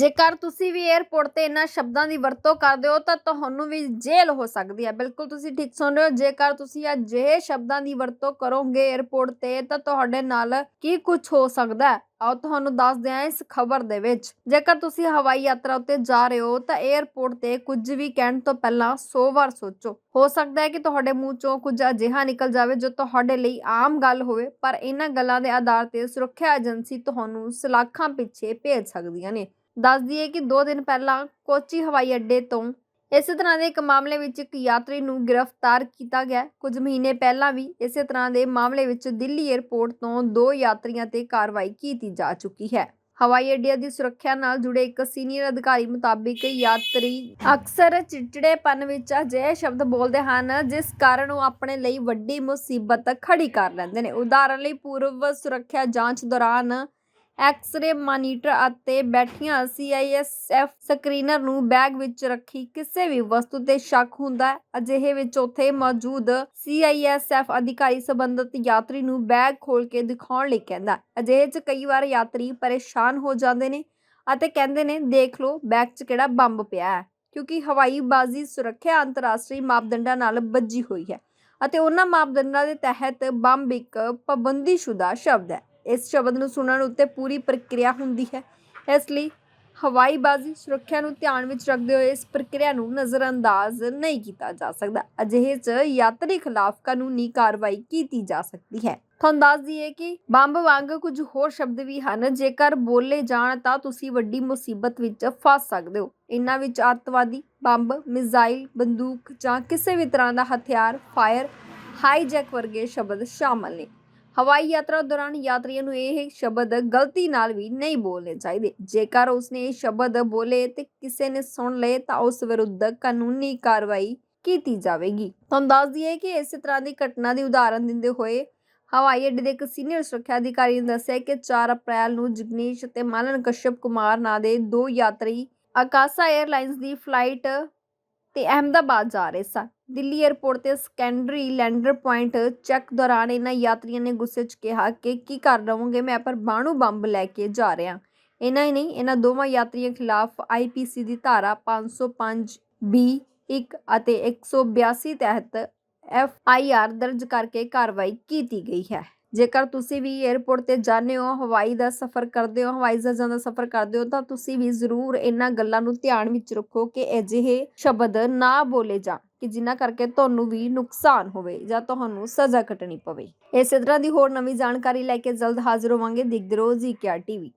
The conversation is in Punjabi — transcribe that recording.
ਜੇਕਰ ਤੁਸੀਂ ਵੀ 에어ਪੋਰਟ ਤੇ ਇਹਨਾਂ ਸ਼ਬਦਾਂ ਦੀ ਵਰਤੋਂ ਕਰਦੇ ਹੋ, ਤਾਂ ਤੁਹਾਨੂੰ ਵੀ ਜੇਲ੍ਹ ਹੋ ਸਕਦੀ ਹੈ। ਬਿਲਕੁਲ ਤੁਸੀਂ ਠੀਕ ਸੁਣ ਰਹੇ ਹੋ। ਜੇਕਰ ਤੁਸੀਂ ਅਜਿਹੇ ਸ਼ਬਦਾਂ ਦੀ ਵਰਤੋਂ ਕਰੋਗੇ 에어ਪੋਰਟ ਤੇ, ਤਾਂ ਤੁਹਾਡੇ ਨਾਲ ਕੀ ਕੁਝ ਹੋ ਸਕਦਾ ਹੈ? ਤੁਹਾਨੂੰ ਦੱਸ ਦਿਆਂ ਇਸ ਖਬਰ ਦੇ ਵਿੱਚ। ਜੇਕਰ ਤੁਸੀਂ ਹਵਾਈ ਯਾਤਰਾ ਉੱਤੇ ਜਾ ਰਹੇ ਹੋ, ਤਾਂ 에ਅਰਪੋਰਟ ਤੇ ਕੁਝ ਵੀ ਕਹਿਣ ਤੋਂ ਪਹਿਲਾਂ 100 ਵਾਰ ਸੋਚੋ। ਹੋ ਸਕਦਾ ਹੈ ਕਿ ਤੁਹਾਡੇ ਮੂੰਹ ਚੋਂ ਕੁਝ ਅਜਿਹਾ ਨਿਕਲ ਜਾਵੇ ਜੋ ਤੁਹਾਡੇ ਲਈ ਆਮ ਗੱਲ ਹੋਵੇ, ਪਰ ਇਹਨਾਂ ਗੱਲਾਂ ਦੇ ਆਧਾਰ ਤੇ ਸੁਰੱਖਿਆ ਏਜੰਸੀ ਤੁਹਾਨੂੰ ਸਲਾਖਾਂ ਪਿੱਛੇ ਭੇਜ ਸਕਦੀਆਂ ਨੇ। ਦੱਸ ਦਈਏ ਕਿ 2 ਦਿਨ ਪਹਿਲਾਂ ਕੋਚੀ ਹਵਾਈ ਅੱਡੇ ਤੋਂ ਇਸੇ ਤਰ੍ਹਾਂ ਦੇ ਇੱਕ ਮਾਮਲੇ ਵਿੱਚ ਇੱਕ ਯਾਤਰੀ ਨੂੰ ਗ੍ਰਿਫਤਾਰ ਕੀਤਾ ਗਿਆ। ਕੁਝ ਮਹੀਨੇ ਪਹਿਲਾਂ ਵੀ ਇਸੇ ਤਰ੍ਹਾਂ ਦੇ ਮਾਮਲੇ ਵਿੱਚ ਦਿੱਲੀ 에ਅਰਪੋਰਟ ਤੋਂ ਦੋ ਯਾਤਰੀਆਂ ਤੇ ਕਾਰਵਾਈ ਕੀਤੀ ਜਾ ਚੁੱਕੀ ਹੈ। ਹਵਾਈ ਅੱਡੇ ਦੀ ਸੁਰੱਖਿਆ ਨਾਲ ਜੁੜੇ ਇੱਕ ਸੀਨੀਅਰ ਅਧਿਕਾਰੀ ਮੁਤਾਬਿਕ ਯਾਤਰੀ ਅਕਸਰ ਚਿੜਚਿੜੇਪਨ ਵਿੱਚ ਅਜਿਹੇ ਸ਼ਬਦ ਬੋਲਦੇ ਹਨ, ਜਿਸ ਕਾਰਨ ਉਹ ਆਪਣੇ ਲਈ ਵੱਡੀ ਮੁਸੀਬਤ ਖੜੀ ਕਰ ਲੈਂਦੇ ਨੇ। ਉਦਾਹਰਨ ਲਈ, ਪੂਰਵ ਸੁਰੱਖਿਆ ਜਾਂਚ ਦੌਰਾਨ ਐਕਸ-ਰੇ ਮਾਨੀਟਰ ਅਤੇ ਬੈਠੀਆਂ ਸੀਆਈਐਸਐਫ ਸਕਰੀਨਰ ਨੂੰ ਬੈਗ ਵਿੱਚ ਰੱਖੀ। ਕਿਸੇ ਵੀ ਵਸਤੂ ਤੇ ਸ਼ੱਕ ਹੁੰਦਾ ਹੈ, ਅਜਿਹੇ ਵਿੱਚ ਉੱਥੇ ਮੌਜੂਦ ਸੀਆਈਐਸਐਫ ਅਧਿਕਾਰੀ ਸੰਬੰਧਿਤ ਯਾਤਰੀ ਨੂੰ ਬੈਗ ਖੋਲ ਕੇ ਦਿਖਾਉਣ ਲਈ ਕਹਿੰਦਾ ਅਜਿਹੇ 'ਚ ਕਈ ਵਾਰ ਯਾਤਰੀ ਪਰੇਸ਼ਾਨ ਹੋ ਜਾਂਦੇ ਨੇ ਅਤੇ ਕਹਿੰਦੇ ਨੇ, ਦੇਖ ਲਓ, ਬੈਗ 'ਚ ਕਿਹੜਾ ਬੰਬ ਪਿਆ ਹੈ। ਕਿਉਂਕਿ ਹਵਾਈ ਬਾਜ਼ੀ ਸੁਰੱਖਿਆ ਅੰਤਰਰਾਸ਼ਟਰੀ ਮਾਪਦੰਡਾਂ ਨਾਲ ਬੱਝੀ ਹੋਈ ਹੈ ਅਤੇ ਉਹਨਾਂ ਮਾਪਦੰਡਾਂ ਦੇ ਤਹਿਤ ਬੰਬ ਇੱਕ ਪਾਬੰਦੀਸ਼ੁਦਾ ਸ਼ਬਦ ਹੈ। ਇਸ ਸ਼ਬਦ ਨੂੰ ਸੁਣਨ ਉੱਤੇ ਪੂਰੀ ਪ੍ਰਕਿਰਿਆ ਹੁੰਦੀ ਹੈ। ਇਸ ਲਈ ਹਵਾਈ ਬਾਜ਼ੀ ਸੁਰੱਖਿਆ ਨੂੰ ਧਿਆਨ ਵਿੱਚ ਰੱਖਦੇ ਹੋਏ ਇਸ ਪ੍ਰਕਿਰਿਆ ਨੂੰ ਨਜ਼ਰਅੰਦਾਜ਼ ਨਹੀਂ ਕੀਤਾ ਜਾ ਸਕਦਾ। ਅਜਿਹੇ 'ਚ ਯਾਤਰੀ ਖਿਲਾਫ ਕਾਨੂੰਨੀ ਕਾਰਵਾਈ ਕੀਤੀ ਜਾ ਸਕਦੀ ਹੈ। ਤੁਹਾਨੂੰ ਦੱਸ ਦਈਏ ਕਿ ਬੰਬ ਵਾਂਗ ਕੁਝ ਹੋਰ ਸ਼ਬਦ ਵੀ ਹਨ, ਜੇਕਰ ਬੋਲੇ ਜਾਣ ਤਾਂ ਤੁਸੀਂ ਵੱਡੀ ਮੁਸੀਬਤ ਵਿੱਚ ਫਸ ਸਕਦੇ ਹੋ। ਇਹਨਾਂ ਵਿੱਚ ਅੱਤਵਾਦੀ, ਬੰਬ, ਮਿਜ਼ਾਈਲ, ਬੰਦੂਕ ਜਾਂ ਕਿਸੇ ਵੀ ਤਰ੍ਹਾਂ ਦਾ ਹਥਿਆਰ, ਫਾਇਰ, ਹਾਈਜੈਕ ਵਰਗੇ ਸ਼ਬਦ ਸ਼ਾਮਲ ਨੇ। ਹਵਾਈ ਯਾਤਰਾ ਦੌਰਾਨ ਯਾਤਰੀਆਂ ਨੂੰ ਇਹ ਸ਼ਬਦ ਗਲਤੀ ਨਾਲ ਵੀ ਨਹੀਂ ਬੋਲਣੇ ਚਾਹੀਦੇ। ਜੇਕਰ ਉਸਨੇ ਇਹ ਸ਼ਬਦ ਬੋਲੇ ਤੇ ਕਿਸੇ ਨੇ ਸੁਣ ਲਏ ਤਾਂ ਉਸ ਵਿਰੁੱਧ ਕਾਨੂੰਨੀ ਕਾਰਵਾਈ ਕੀਤੀ ਜਾਵੇਗੀ। ਤੁਹਾਨੂੰ ਦੱਸ ਦਈਏ ਕਿ ਇਸੇ ਤਰ੍ਹਾਂ ਦੀ ਘਟਨਾ ਦੀ ਉਦਾਹਰਨ ਦਿੰਦੇ ਹੋਏ ਹਵਾਈ ਅੱਡੇ ਦੇ ਇੱਕ ਸੀਨੀਅਰ ਸੁਰੱਖਿਆ ਅਧਿਕਾਰੀ ਨੇ ਦੱਸਿਆ ਕਿ 4 ਅਪ੍ਰੈਲ ਨੂੰ ਜਗਨੀਸ਼ ਅਤੇ ਮਾਲਨ ਕਸ਼ਯਪ ਕੁਮਾਰ ਨਾਂ ਦੇ ਦੋ ਯਾਤਰੀ ਆਕਾਸ਼ਾ 에ਅਰਲਾਈਨਸ ਦੀ ਫਲਾਈਟ ਤੇ ਅਹਿਮਦਾਬਾਦ ਜਾ ਰਹੇ ਸਨ। ਦਿੱਲੀ 에ਅਰਪੋਰਟ ਤੇ ਸੈਕੰਡਰੀ ਲੈਂਡਰ ਪੁਆਇੰਟ ਚੈੱਕ ਦੌਰਾਨ ਇਹਨਾਂ ਯਾਤਰੀਆਂ ਨੇ ਗੁੱਸੇ 'ਚ ਕਿਹਾ ਕਿ ਕੀ ਕਰ ਰਹੋਗੇ, ਮੈਂ ਪਰ ਬਾਣੂ ਬੰਬ ਲੈ ਕੇ ਜਾ ਰਿਹਾ। ਇਹਨਾਂ ਹੀ ਨਹੀਂ, ਇਹਨਾਂ ਦੋਵਾਂ ਯਾਤਰੀਆਂ ਖਿਲਾਫ ਆਈਪੀਸੀ ਦੀ ਧਾਰਾ 505 ਬੀ 1 ਅਤੇ 182 ਤਹਿਤ ਐਫ ਆਈ ਆਰ ਦਰਜ ਕਰਕੇ ਕਾਰਵਾਈ ਕੀਤੀ ਗਈ ਹੈ। ਜੇਕਰ ਤੁਸੀਂ ਵੀ 에ਅਰਪੋਰਟ ਤੇ ਜਾਂਦੇ ਹੋ, ਹਵਾਈ ਦਾ ਸਫ਼ਰ ਕਰਦੇ ਹੋ, ਹਵਾਈ ਜਹਾਜ਼ਾਂ ਦਾ ਸਫ਼ਰ ਕਰਦੇ ਹੋ, ਤਾਂ ਤੁਸੀਂ ਵੀ ਜ਼ਰੂਰ ਇਹਨਾਂ ਗੱਲਾਂ ਨੂੰ ਧਿਆਨ ਵਿੱਚ ਰੱਖੋ ਕਿ ਅਜਿਹੇ ਸ਼ਬਦ ਨਾ ਬੋਲੇ ਜਾਣ ਕਿ ਜਿਨ੍ਹਾਂ ਕਰਕੇ ਤੁਹਾਨੂੰ ਵੀ ਨੁਕਸਾਨ ਹੋਵੇ ਜਾਂ ਤੁਹਾਨੂੰ ਸਜ਼ਾ ਕੱਟਣੀ ਪਵੇ। ਇਸੇ ਤਰ੍ਹਾਂ ਦੀ ਹੋਰ ਨਵੀਂ ਜਾਣਕਾਰੀ ਲੈ ਕੇ ਜਲਦ ਹਾਜ਼ਰ ਹੋਵਾਂਗੇ। ਦੇਖਦੇ ਰਹੋ ਜੀ ਟੀਵੀ